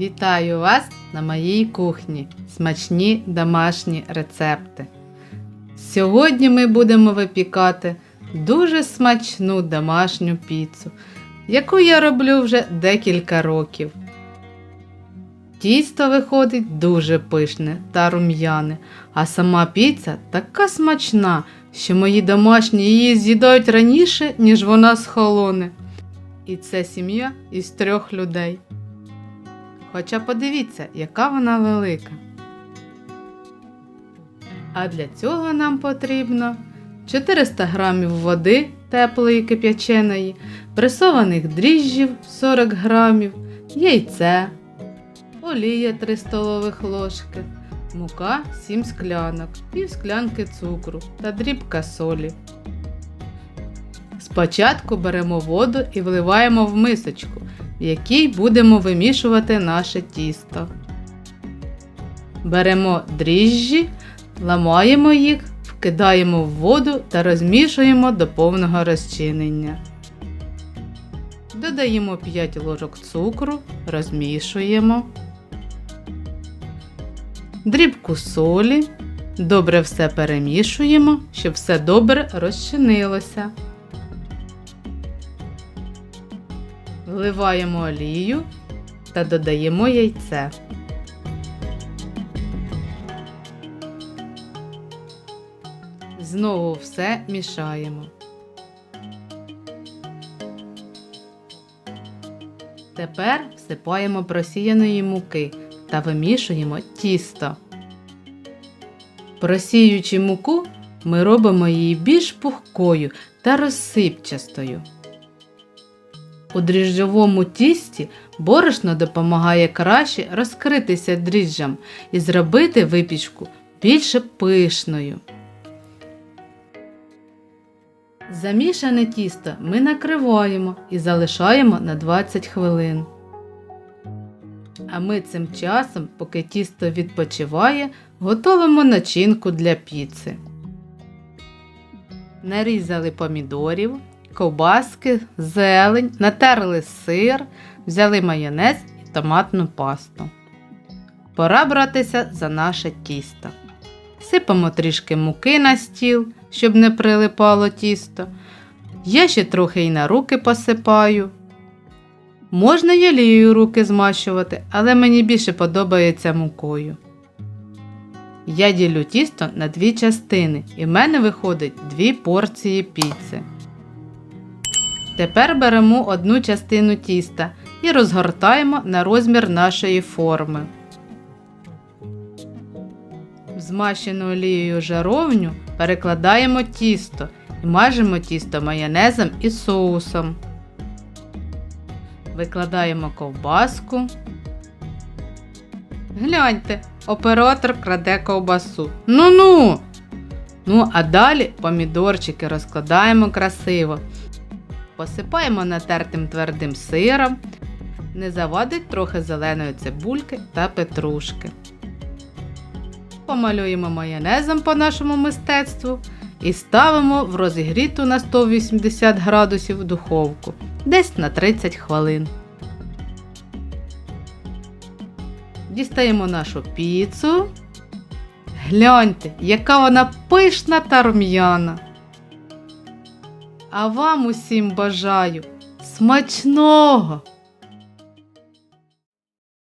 Вітаю вас на моїй кухні. Смачні домашні рецепти. Сьогодні ми будемо випікати дуже смачну домашню піцу, яку я роблю вже декілька років. Тісто виходить дуже пишне та рум'яне, а сама піца така смачна, що мої домашні її з'їдають раніше, ніж вона схолоне. І це сім'я із трьох людей. Хоча подивіться, яка вона велика. А для цього нам потрібно 400 г води теплої кип'яченої, пресованих дріжджів 40 г, яйце, олія 3 столових ложки, мука 7 склянок, пів склянки цукру та дрібка солі. Спочатку беремо воду і вливаємо в мисочку, в якій будемо вимішувати наше тісто. Беремо дріжджі, ламаємо їх, вкидаємо в воду та розмішуємо до повного розчинення. Додаємо 5 ложок цукру, розмішуємо, дрібку солі. Добре все перемішуємо, щоб все добре розчинилося. Вливаємо олію та додаємо яйце. Знову все мішаємо. Тепер всипаємо просіяної муки та вимішуємо тісто. Просіюючи муку, ми робимо її більш пухкою та розсипчастою. У дріжджовому тісті борошно допомагає краще розкритися дріжджам і зробити випічку більше пишною. Замішане тісто ми накриваємо і залишаємо на 20 хвилин. А ми цим часом, поки тісто відпочиває, готуємо начинку для піци. Нарізали помідорів, ковбаски, зелень, натерли сир, взяли майонез і томатну пасту. Пора братися за наше тісто. Сипемо трішки муки на стіл, щоб не прилипало тісто. Я ще трохи й на руки посипаю. Можна й олією руки змащувати, але мені більше подобається мукою. Я ділю тісто на дві частини, і в мене виходить дві порції піци. Тепер беремо одну частину тіста і розгортаємо на розмір нашої форми. В змащену олією жаровню перекладаємо тісто і мажемо тісто майонезом і соусом. Викладаємо ковбаску. Гляньте, оператор краде ковбасу. Ну-ну! Ну, а далі помідорчики розкладаємо красиво. Посипаємо натертим твердим сиром. Не завадить трохи зеленої цибульки та петрушки. Помалюємо майонезом по нашому мистецтву і ставимо в розігріту на 180 градусів духовку десь на 30 хвилин. Дістаємо нашу піцу. Гляньте, яка вона пишна та рум'яна. А вам усім бажаю смачного!